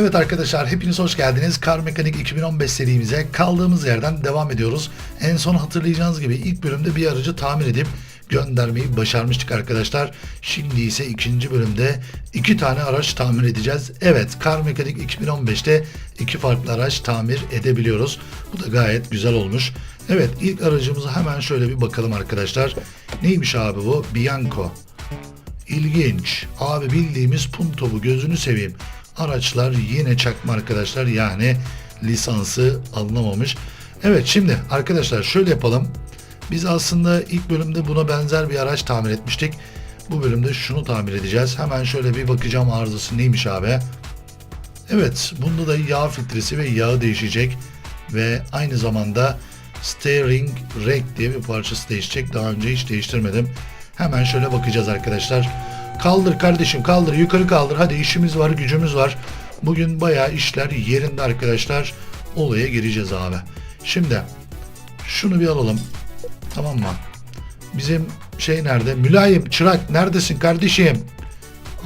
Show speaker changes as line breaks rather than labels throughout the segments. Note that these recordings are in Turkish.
Evet arkadaşlar hepiniz hoş geldiniz. Kar Mekanik 2015 serimize kaldığımız yerden devam ediyoruz. En son hatırlayacağınız gibi ilk bölümde bir aracı tamir edip göndermeyi başarmıştık arkadaşlar. Şimdi ise ikinci bölümde iki tane araç tamir edeceğiz. Evet Kar Mekanik 2015'te iki farklı araç tamir edebiliyoruz. Bu da gayet güzel olmuş. Evet ilk aracımıza hemen şöyle bir bakalım arkadaşlar. Neymiş abi bu? Bianco. İlginç. Abi bildiğimiz Punto bu gözünü seveyim. Araçlar yine çakma arkadaşlar yani lisansı alınamamış. Evet şimdi arkadaşlar şöyle yapalım. Biz aslında ilk bölümde buna benzer bir araç tamir etmiştik. Bu bölümde şunu tamir edeceğiz. Hemen şöyle bir bakacağım arızası neymiş abi. Evet bunda da yağ filtresi ve yağı değişecek. Ve aynı zamanda steering rack diye bir parçası değişecek. Daha önce hiç değiştirmedim. Hemen şöyle bakacağız arkadaşlar. Kaldır kardeşim kaldır yukarı kaldır. Hadi işimiz var gücümüz var. Bugün bayağı işler yerinde arkadaşlar. Olaya gireceğiz abi. Şimdi şunu bir alalım. Tamam mı? Bizim şey nerede? Mülayim çırak neredesin kardeşim?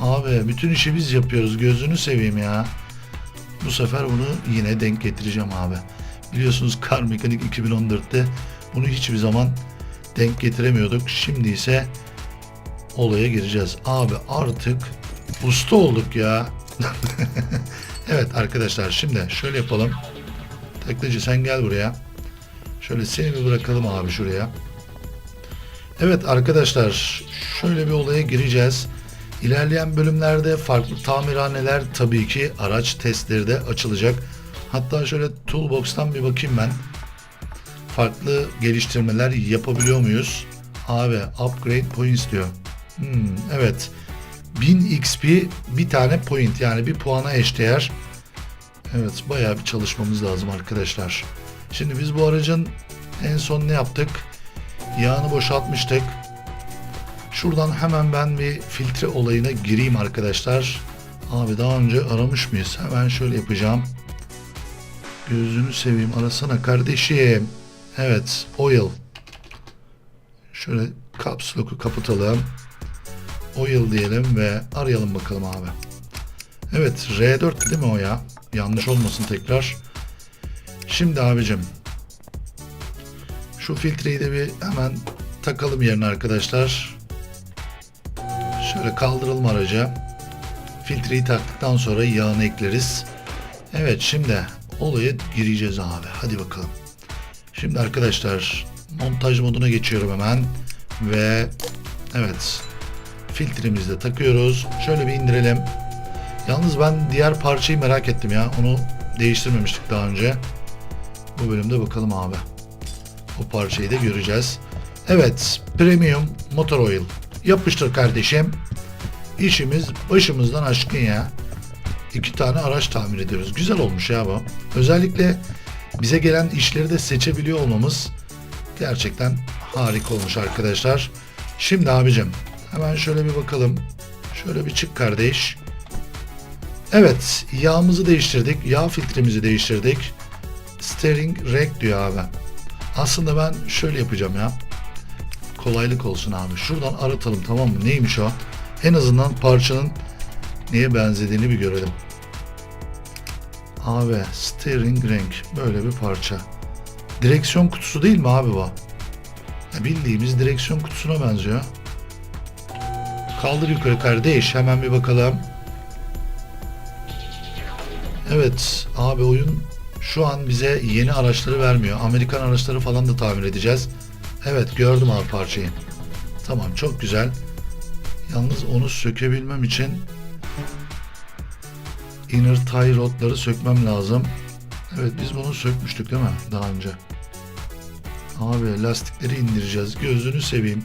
Abi bütün işi biz yapıyoruz. Gözünü seveyim ya. Bu sefer bunu yine denk getireceğim abi. Biliyorsunuz Kar Mekanik 2014'te bunu hiçbir zaman denk getiremiyorduk. Şimdi ise olaya gireceğiz. Abi artık usta olduk ya. evet arkadaşlar şimdi şöyle yapalım. Taklacı sen gel buraya. Şöyle seni bir bırakalım abi şuraya. Evet arkadaşlar şöyle bir olaya gireceğiz. İlerleyen bölümlerde farklı tamirhaneler tabii ki araç testleri de açılacak. Hatta şöyle Toolbox'tan bir bakayım ben. Farklı geliştirmeler yapabiliyor muyuz? Abi upgrade points diyor. Hmm, evet. 1000 XP bir tane point yani bir puana eşdeğer. Evet bayağı bir çalışmamız lazım arkadaşlar. Şimdi biz bu aracın en son ne yaptık? Yağını boşaltmıştık. Şuradan hemen ben bir filtre olayına gireyim arkadaşlar. Abi daha önce aramış mıyız? Hemen şöyle yapacağım. Gözünü seveyim arasana kardeşim. Evet oil. Şöyle caps lock'u kapatalım. Oil diyelim ve arayalım bakalım abi. Evet R4 değil mi o ya? Yanlış olmasın tekrar. Şimdi abicim. Şu filtreyi de bir hemen takalım yerine arkadaşlar. Şöyle kaldıralım araca. Filtreyi taktıktan sonra yağını ekleriz. Evet şimdi olaya gireceğiz abi. Hadi bakalım. Şimdi arkadaşlar montaj moduna geçiyorum hemen. Ve evet filtremizi de takıyoruz. Şöyle bir indirelim. Yalnız ben diğer parçayı merak ettim ya. Onu değiştirmemiştik daha önce. Bu bölümde bakalım abi. O parçayı da göreceğiz. Evet. Premium Motor Oil. Yapıştır kardeşim. İşimiz başımızdan aşkın ya. İki tane araç tamir ediyoruz. Güzel olmuş ya bu. Özellikle bize gelen işleri de seçebiliyor olmamız gerçekten harika olmuş arkadaşlar. Şimdi abicim hemen şöyle bir bakalım. Şöyle bir çık kardeş. Evet yağımızı değiştirdik. Yağ filtremizi değiştirdik. Steering rack diyor abi. Aslında ben şöyle yapacağım ya. Kolaylık olsun abi. Şuradan aratalım tamam mı? Neymiş o? En azından parçanın neye benzediğini bir görelim. Abi steering renk böyle bir parça. Direksiyon kutusu değil mi abi bu? Ya bildiğimiz direksiyon kutusuna benziyor. Kaldır yukarı kardeş hemen bir bakalım. Evet abi oyun şu an bize yeni araçları vermiyor. Amerikan araçları falan da tamir edeceğiz. Evet gördüm abi parçayı. Tamam çok güzel. Yalnız onu sökebilmem için inner tie rodları sökmem lazım. Evet biz bunu sökmüştük değil mi daha önce? Abi lastikleri indireceğiz. Gözünü seveyim.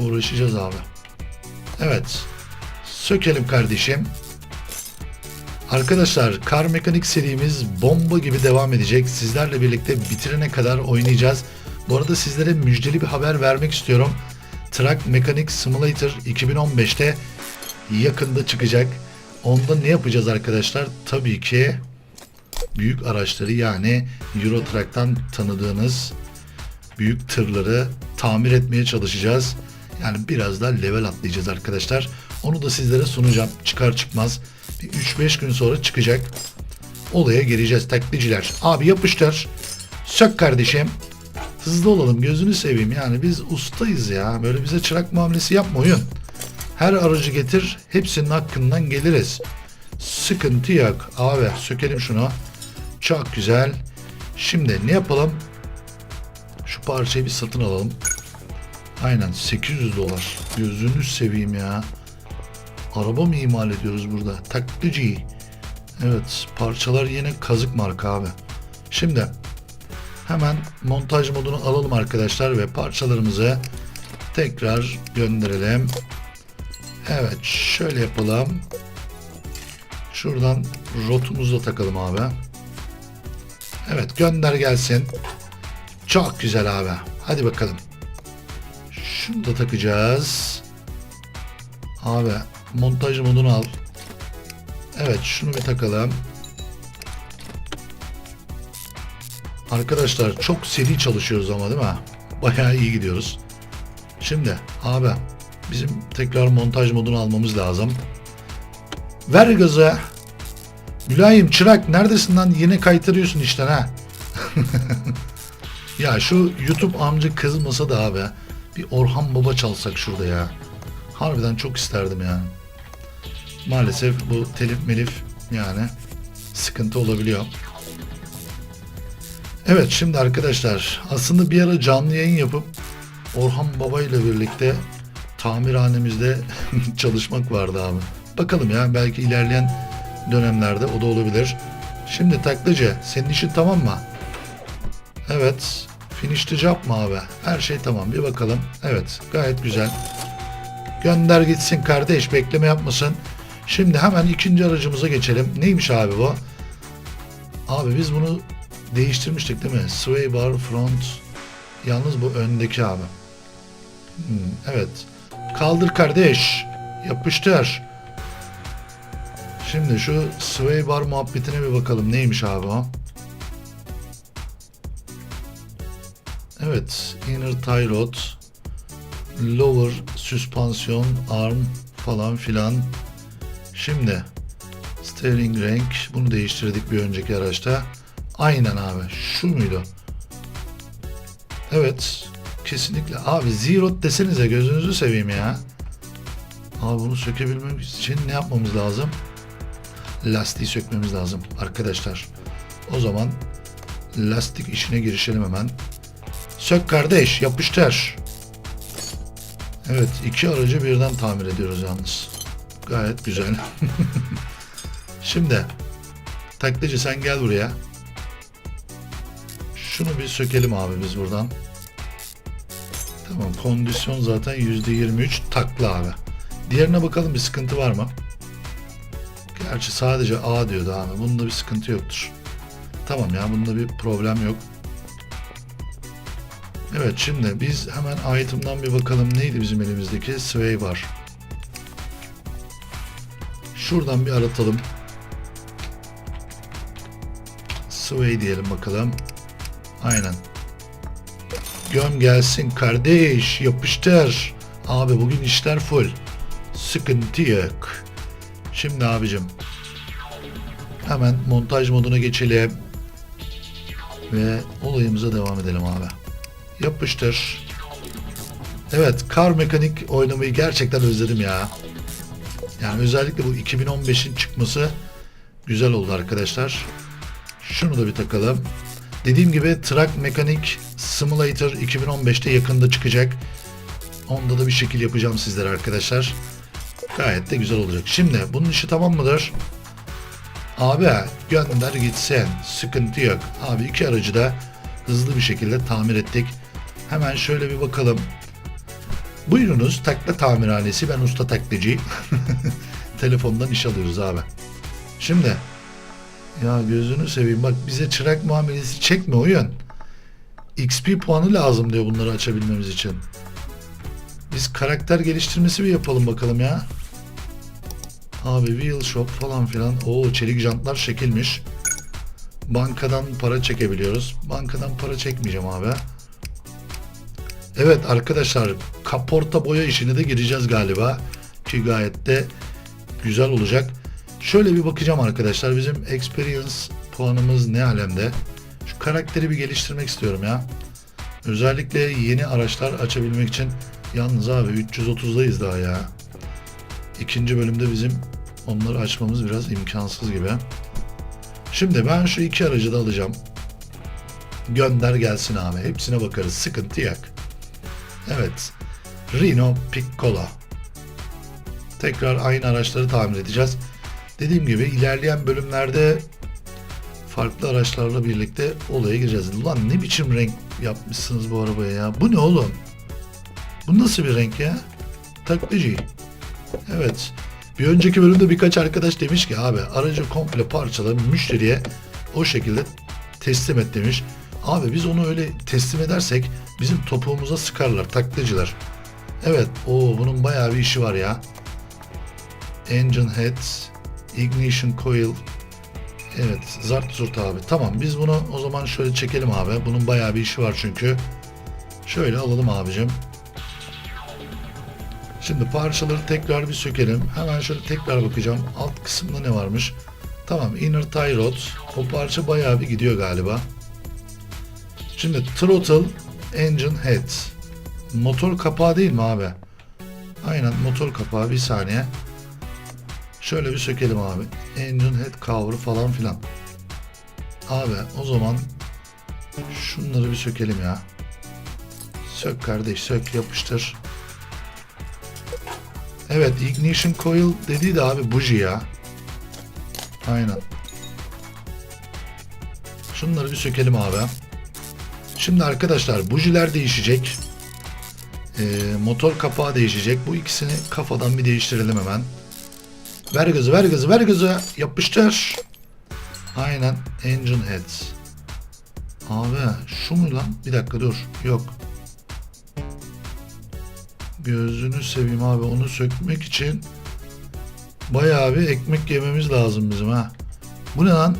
Uğraşacağız abi. Evet. Sökelim kardeşim. Arkadaşlar Kar Mekanik serimiz bomba gibi devam edecek. Sizlerle birlikte bitirene kadar oynayacağız. Bu arada sizlere müjdeli bir haber vermek istiyorum. Truck Mechanic Simulator 2015'te yakında çıkacak. Onda ne yapacağız arkadaşlar? Tabii ki büyük araçları yani Euro Truck'tan tanıdığınız büyük tırları tamir etmeye çalışacağız. Yani biraz da level atlayacağız arkadaşlar. Onu da sizlere sunacağım. Çıkar çıkmaz. Bir 3-5 gün sonra çıkacak. Olaya gireceğiz taklitçiler. Abi yapıştır. Sök kardeşim. Hızlı olalım gözünü seveyim yani biz ustayız ya. Böyle bize çırak muamelesi yapma oyun. Her aracı getir hepsinin hakkından geliriz. Sıkıntı yok. Abi sökelim şunu. Çok güzel. Şimdi ne yapalım? Şu parçayı bir satın alalım. Aynen 800 dolar. Gözünü seveyim ya. Araba mı imal ediyoruz burada? Taklitçi. Evet parçalar yine kazık marka abi. Şimdi hemen montaj modunu alalım arkadaşlar ve parçalarımızı tekrar gönderelim. Evet şöyle yapalım. Şuradan rotumuzu da takalım abi. Evet gönder gelsin. Çok güzel abi. Hadi bakalım. Şunu da takacağız. Abi montaj modunu al. Evet şunu bir takalım. Arkadaşlar çok seri çalışıyoruz ama değil mi? Bayağı iyi gidiyoruz. Şimdi abi bizim tekrar montaj modunu almamız lazım. Ver gazı. Mülayim çırak neredesin lan? Yine kaytarıyorsun işten ha. ya şu YouTube amca kızmasa da abi bir Orhan Baba çalsak şurada ya. Harbiden çok isterdim yani. Maalesef bu telif melif yani sıkıntı olabiliyor. Evet şimdi arkadaşlar aslında bir ara canlı yayın yapıp Orhan Baba ile birlikte tamirhanemizde çalışmak vardı abi. Bakalım ya belki ilerleyen dönemlerde o da olabilir. Şimdi taklacı senin işin tamam mı? Evet. Finish the job mı abi? Her şey tamam. Bir bakalım. Evet. Gayet güzel. Gönder gitsin kardeş. Bekleme yapmasın. Şimdi hemen ikinci aracımıza geçelim. Neymiş abi bu? Abi biz bunu değiştirmiştik değil mi? Sway bar front. Yalnız bu öndeki abi. Hmm, evet. Kaldır kardeş. Yapıştır. Şimdi şu sway bar muhabbetine bir bakalım. Neymiş abi o? Evet. Inner tie rod. Lower süspansiyon arm falan filan. Şimdi steering renk bunu değiştirdik bir önceki araçta. Aynen abi. Şu muydu? Evet. Kesinlikle. Abi zero desenize gözünüzü seveyim ya. Abi bunu sökebilmemiz için ne yapmamız lazım? Lastiği sökmemiz lazım arkadaşlar. O zaman lastik işine girişelim hemen. Sök kardeş yapıştır. Evet iki aracı birden tamir ediyoruz yalnız. Gayet güzel. Şimdi taklacı sen gel buraya. Şunu bir sökelim abi biz buradan. Tamam kondisyon zaten %23 takla abi. Diğerine bakalım bir sıkıntı var mı? Gerçi sadece A diyordu abi. Bunda bir sıkıntı yoktur. Tamam ya bunda bir problem yok. Evet şimdi biz hemen item'dan bir bakalım neydi bizim elimizdeki sway var. Şuradan bir aratalım. Sway diyelim bakalım. Aynen. Göm gelsin kardeş yapıştır. Abi bugün işler full. Sıkıntı yok. Şimdi abicim hemen montaj moduna geçelim ve olayımıza devam edelim abi. Yapıştır. Evet, kar mekanik oynamayı gerçekten özledim ya. Yani özellikle bu 2015'in çıkması güzel oldu arkadaşlar. Şunu da bir takalım. Dediğim gibi Truck Mechanic Simulator 2015'te yakında çıkacak. Onda da bir şekil yapacağım sizlere arkadaşlar. Gayet de güzel olacak. Şimdi bunun işi tamam mıdır? Abi gönder gitsin. Sıkıntı yok. Abi iki aracı da hızlı bir şekilde tamir ettik. Hemen şöyle bir bakalım. Buyurunuz takla tamirhanesi. Ben usta taklacıyım. Telefondan iş alıyoruz abi. Şimdi ya gözünü seveyim bak bize çırak muamelesi çekme oyun. XP puanı lazım diyor bunları açabilmemiz için. Biz karakter geliştirmesi bir yapalım bakalım ya. Abi wheel shop falan filan. Oo çelik jantlar şekilmiş. Bankadan para çekebiliyoruz. Bankadan para çekmeyeceğim abi. Evet arkadaşlar kaporta boya işine de gireceğiz galiba. ki gayet de güzel olacak. Şöyle bir bakacağım arkadaşlar. Bizim experience puanımız ne alemde? Şu karakteri bir geliştirmek istiyorum ya. Özellikle yeni araçlar açabilmek için yalnız abi 330'dayız daha ya. İkinci bölümde bizim onları açmamız biraz imkansız gibi. Şimdi ben şu iki aracı da alacağım. Gönder gelsin abi. Hepsine bakarız. Sıkıntı yok. Evet. Reno Piccola. Tekrar aynı araçları tamir edeceğiz. Dediğim gibi ilerleyen bölümlerde farklı araçlarla birlikte olaya gireceğiz. Lan ne biçim renk yapmışsınız bu arabaya ya? Bu ne oğlum? Bu nasıl bir renk ya? Taklacı. Evet. Bir önceki bölümde birkaç arkadaş demiş ki abi aracı komple parçala müşteriye o şekilde teslim et demiş. Abi biz onu öyle teslim edersek bizim topuğumuza sıkarlar taklacılar. Evet o bunun bayağı bir işi var ya. Engine head, ignition coil. Evet zart zurt abi. Tamam biz bunu o zaman şöyle çekelim abi. Bunun bayağı bir işi var çünkü. Şöyle alalım abicim. Şimdi parçaları tekrar bir sökelim. Hemen şöyle tekrar bakacağım. Alt kısımda ne varmış? Tamam inner tie rod. O parça bayağı bir gidiyor galiba. Şimdi throttle engine head. Motor kapağı değil mi abi? Aynen motor kapağı bir saniye. Şöyle bir sökelim abi. Engine head cover falan filan. Abi o zaman şunları bir sökelim ya. Sök kardeş sök yapıştır. Evet ignition coil dediği de abi buji ya. Aynen. Şunları bir sökelim abi. Şimdi arkadaşlar bujiler değişecek. Ee, motor kapağı değişecek. Bu ikisini kafadan bir değiştirelim hemen. Ver gazı ver gazı ver gazı. Yapıştır. Aynen. Engine heads. Abi şu mu lan? Bir dakika dur. Yok. Gözünü seveyim abi onu sökmek için bayağı bir ekmek yememiz lazım bizim ha. Bu ne lan?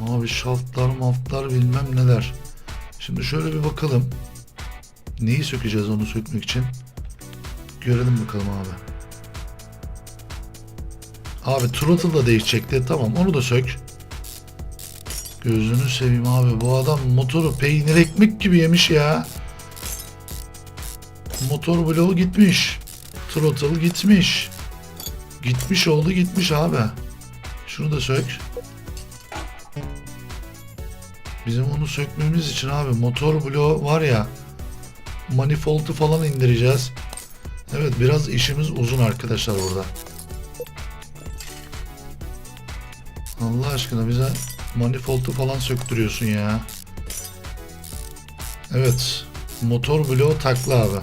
Abi şaftlar maftlar bilmem neler. Şimdi şöyle bir bakalım. Neyi sökeceğiz onu sökmek için? Görelim bakalım abi. Abi throttle da değişecekti. Tamam onu da sök. Gözünü seveyim abi. Bu adam motoru peynir ekmek gibi yemiş ya. Motor bloğu gitmiş. Throttle gitmiş. Gitmiş oldu gitmiş abi. Şunu da sök. Bizim onu sökmemiz için abi motor bloğu var ya manifold'u falan indireceğiz. Evet biraz işimiz uzun arkadaşlar burada. Allah aşkına bize manifold'u falan söktürüyorsun ya. Evet. Motor bloğu takla abi.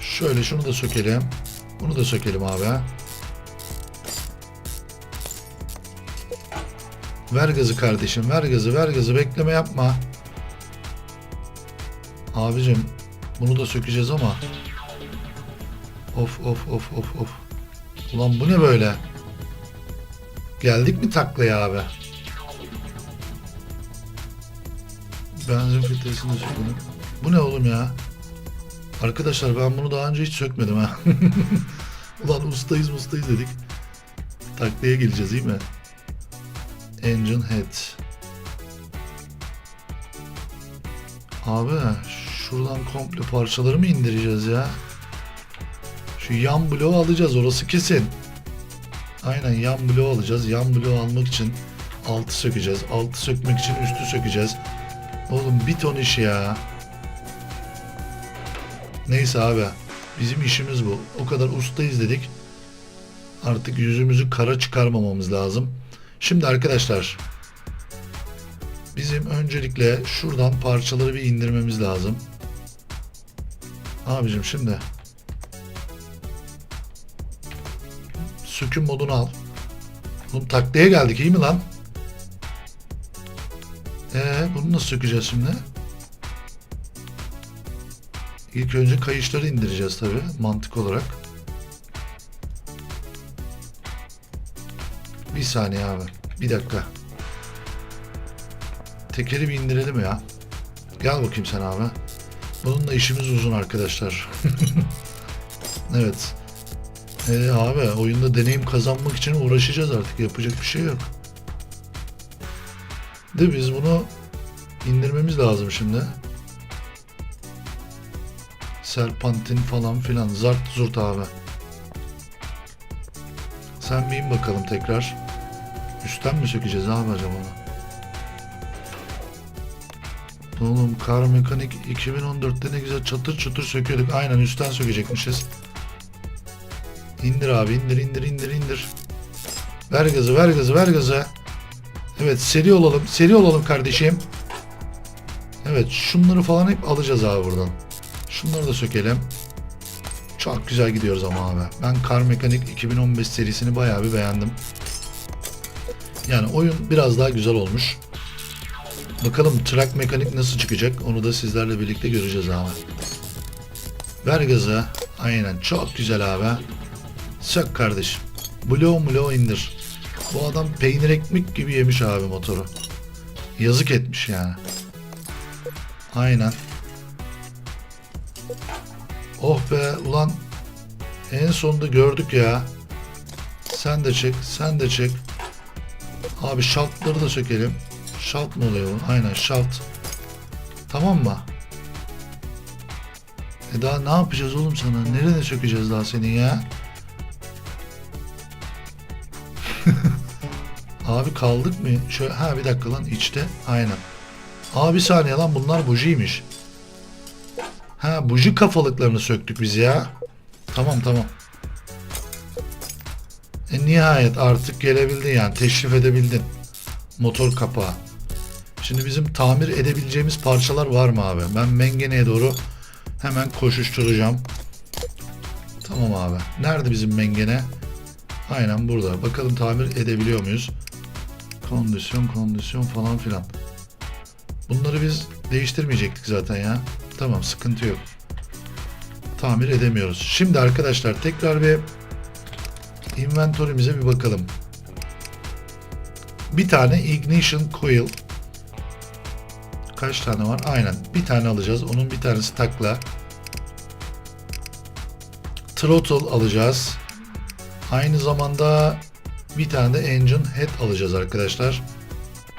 Şöyle şunu da sökelim. Bunu da sökelim abi. Ver gazı kardeşim. Ver gazı ver gazı. Bekleme yapma. Abicim bunu da sökeceğiz ama. Of of of of of. Ulan bu ne böyle? Geldik mi taklaya abi? Benzin filtresini sökelim. Bu ne oğlum ya? Arkadaşlar ben bunu daha önce hiç sökmedim ha. Ulan ustayız ustayız dedik. Taklaya geleceğiz değil mi? Engine head. Abi şuradan komple parçaları mı indireceğiz ya? Şu yan bloğu alacağız orası kesin. Aynen yan bloğu alacağız. Yan bloğu almak için altı sökeceğiz. Altı sökmek için üstü sökeceğiz. Oğlum bir ton iş ya. Neyse abi. Bizim işimiz bu. O kadar ustayız dedik. Artık yüzümüzü kara çıkarmamamız lazım. Şimdi arkadaşlar bizim öncelikle şuradan parçaları bir indirmemiz lazım. Abicim şimdi söküm modunu al. Oğlum taklaya geldik iyi mi lan? Ee, bunu nasıl sökeceğiz şimdi? İlk önce kayışları indireceğiz tabi mantık olarak. Bir saniye abi. Bir dakika. tekeri bir indirelim ya. Gel bakayım sen abi. Bununla işimiz uzun arkadaşlar. evet. Ee, abi oyunda deneyim kazanmak için uğraşacağız artık. Yapacak bir şey yok. De biz bunu indirmemiz lazım şimdi. Serpantin falan filan. Zart zurt abi. Sen bir in bakalım tekrar. Üstten mi sökeceğiz abi acaba? Oğlum kar mekanik 2014'te ne güzel çatır çatır söküyorduk. Aynen üstten sökecekmişiz. İndir abi indir indir indir indir. Ver gazı ver gazı ver gazı. Evet seri olalım seri olalım kardeşim. Evet şunları falan hep alacağız abi buradan. Şunları da sökelim. Çok güzel gidiyoruz ama abi. Ben Kar Mekanik 2015 serisini bayağı bir beğendim. Yani oyun biraz daha güzel olmuş. Bakalım track mekanik nasıl çıkacak onu da sizlerle birlikte göreceğiz abi. Ver gazı. Aynen çok güzel abi. Sök kardeşim. Blow blow indir. Bu adam peynir ekmek gibi yemiş abi motoru. Yazık etmiş yani. Aynen. Oh be ulan en sonunda gördük ya. Sen de çek, sen de çek. Abi şaltları da sökelim. Şalt mı oluyor? Aynen şalt. Tamam mı? E daha ne yapacağız oğlum sana? Nerede sökeceğiz daha senin ya? Abi kaldık mı? Şöyle, ha bir dakika lan içte. Aynen. Abi saniye lan bunlar bujiymiş. Ha buji kafalıklarını söktük biz ya. Tamam tamam. E, nihayet artık gelebildin yani teşrif edebildin. Motor kapağı. Şimdi bizim tamir edebileceğimiz parçalar var mı abi? Ben mengeneye doğru hemen koşuşturacağım. Tamam abi. Nerede bizim mengene? Aynen burada. Bakalım tamir edebiliyor muyuz? Kondisyon, kondisyon falan filan. Bunları biz değiştirmeyecektik zaten ya. Tamam sıkıntı yok. Tamir edemiyoruz. Şimdi arkadaşlar tekrar bir inventörümüze bir bakalım. Bir tane ignition coil. Kaç tane var? Aynen. Bir tane alacağız. Onun bir tanesi takla. Throttle alacağız. Aynı zamanda bir tane de engine head alacağız arkadaşlar.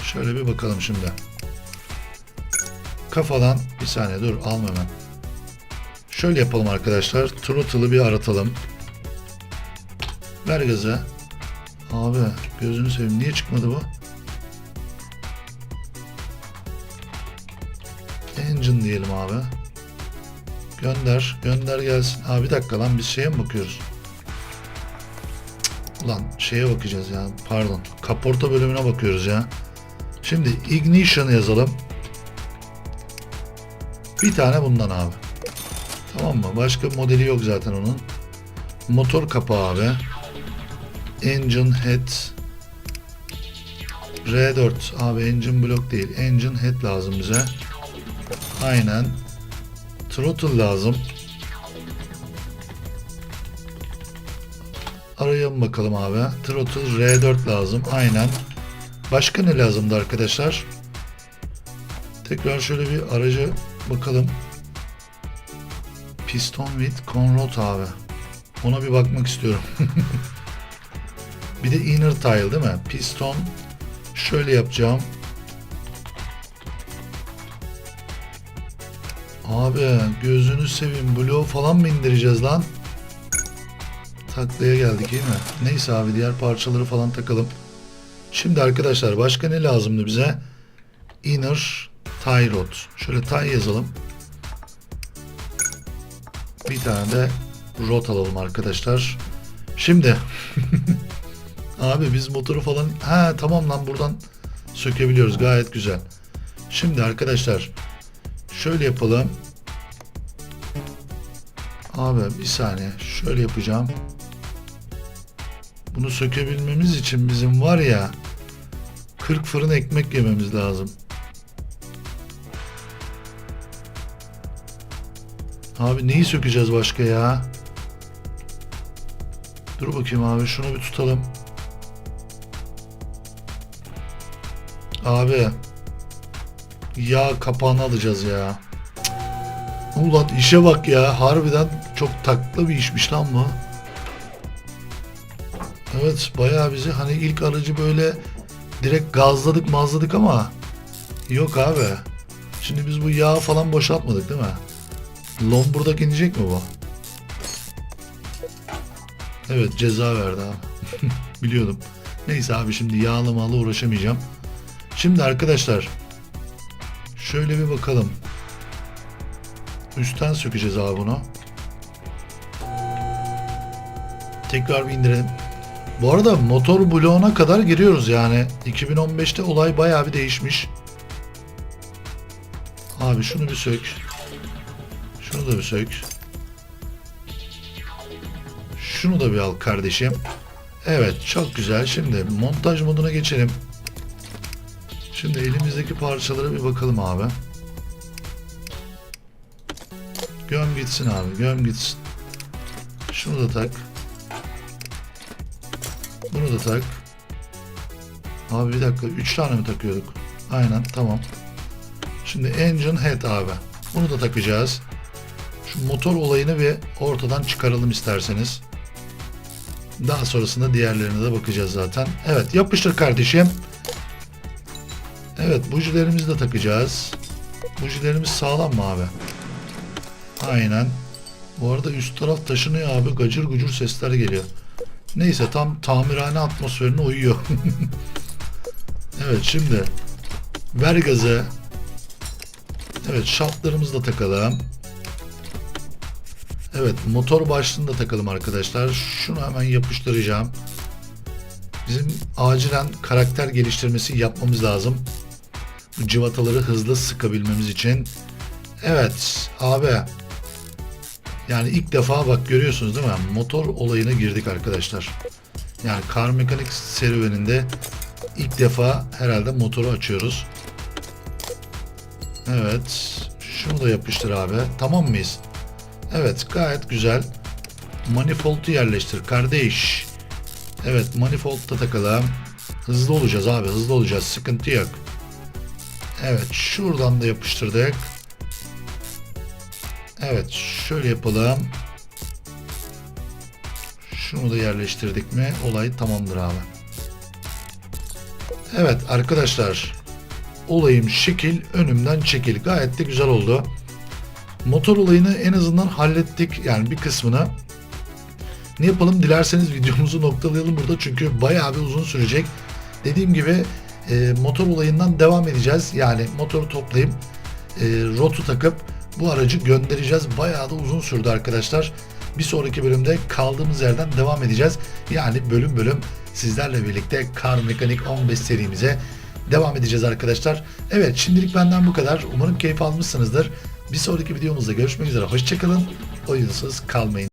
Şöyle bir bakalım şimdi. Kafadan bir saniye dur alma hemen. Şöyle yapalım arkadaşlar. Throttle'ı bir aratalım. Ver gazı. Abi gözünü seveyim. Niye çıkmadı bu? Engine diyelim abi. Gönder. Gönder gelsin. Abi bir dakika lan biz şeye mi bakıyoruz? Cık, Ulan şeye bakacağız ya. Pardon. Kaporta bölümüne bakıyoruz ya. Şimdi ignition yazalım. Bir tane bundan abi. Tamam mı? Başka modeli yok zaten onun. Motor kapağı abi. Engine head. R4 abi engine block değil. Engine head lazım bize. Aynen. Throttle lazım. Arayalım bakalım abi. Throttle R4 lazım. Aynen. Başka ne lazımdı arkadaşlar? Tekrar şöyle bir aracı bakalım. Piston with conrod abi. Ona bir bakmak istiyorum. bir de inner tile değil mi? Piston şöyle yapacağım. Abi gözünü seveyim. Blow falan mı indireceğiz lan? Taklaya geldik değil mi? Neyse abi diğer parçaları falan takalım. Şimdi arkadaşlar başka ne lazımdı bize? Inner tie rod. Şöyle tie yazalım. Bir tane de rot alalım arkadaşlar. Şimdi abi biz motoru falan ha tamam lan buradan sökebiliyoruz gayet güzel. Şimdi arkadaşlar şöyle yapalım. Abi bir saniye şöyle yapacağım. Bunu sökebilmemiz için bizim var ya 40 fırın ekmek yememiz lazım. Abi neyi sökeceğiz başka ya? Dur bakayım abi şunu bir tutalım. Abi yağ kapağını alacağız ya. Cık. Ulan işe bak ya. Harbiden çok taklı bir işmiş lan bu. Evet bayağı bizi hani ilk aracı böyle direkt gazladık mazladık ama yok abi. Şimdi biz bu yağı falan boşaltmadık değil mi? Lomburdak inecek mi bu? Evet ceza verdi abi. Biliyordum. Neyse abi şimdi yağlı malı uğraşamayacağım. Şimdi arkadaşlar şöyle bir bakalım. Üstten sökeceğiz abi bunu. Tekrar bir indirelim. Bu arada motor bloğuna kadar giriyoruz yani. 2015'te olay bayağı bir değişmiş. Abi şunu bir sök. Şunu da bir sök. Şunu da bir al kardeşim. Evet çok güzel. Şimdi montaj moduna geçelim. Şimdi elimizdeki parçalara bir bakalım abi. Göm gitsin abi göm gitsin. Şunu da tak. Bunu da tak. Abi bir dakika 3 tane mi takıyorduk? Aynen tamam. Şimdi engine head abi. Bunu da takacağız. Şu motor olayını bir ortadan çıkaralım isterseniz. Daha sonrasında diğerlerine de bakacağız zaten. Evet yapıştır kardeşim. Evet bujilerimizi de takacağız. Bujilerimiz sağlam mı abi? Aynen. Bu arada üst taraf taşınıyor abi. Gacır gucur sesler geliyor. Neyse tam tamirhane atmosferine uyuyor. evet şimdi ver gazı. Evet şartlarımızı da takalım. Evet motor başlığını da takalım arkadaşlar. Şunu hemen yapıştıracağım. Bizim acilen karakter geliştirmesi yapmamız lazım. Bu civataları hızlı sıkabilmemiz için. Evet abi. Yani ilk defa bak görüyorsunuz değil mi? Motor olayına girdik arkadaşlar. Yani kar mekanik serüveninde ilk defa herhalde motoru açıyoruz. Evet. Şunu da yapıştır abi. Tamam mıyız? Evet gayet güzel. Manifold'u yerleştir kardeş. Evet manifold da takalım. Hızlı olacağız abi hızlı olacağız sıkıntı yok. Evet şuradan da yapıştırdık. Evet şöyle yapalım. Şunu da yerleştirdik mi olay tamamdır abi. Evet arkadaşlar olayım şekil önümden çekil gayet de güzel oldu. Motor olayını en azından hallettik yani bir kısmını. Ne yapalım dilerseniz videomuzu noktalayalım burada çünkü bayağı bir uzun sürecek. Dediğim gibi e, motor olayından devam edeceğiz. Yani motoru toplayıp e, rotu takıp bu aracı göndereceğiz. Bayağı da uzun sürdü arkadaşlar. Bir sonraki bölümde kaldığımız yerden devam edeceğiz. Yani bölüm bölüm sizlerle birlikte Kar Mekanik 15 serimize devam edeceğiz arkadaşlar. Evet şimdilik benden bu kadar. Umarım keyif almışsınızdır. Bir sonraki videomuzda görüşmek üzere. Hoşçakalın. Oyunsuz kalmayın.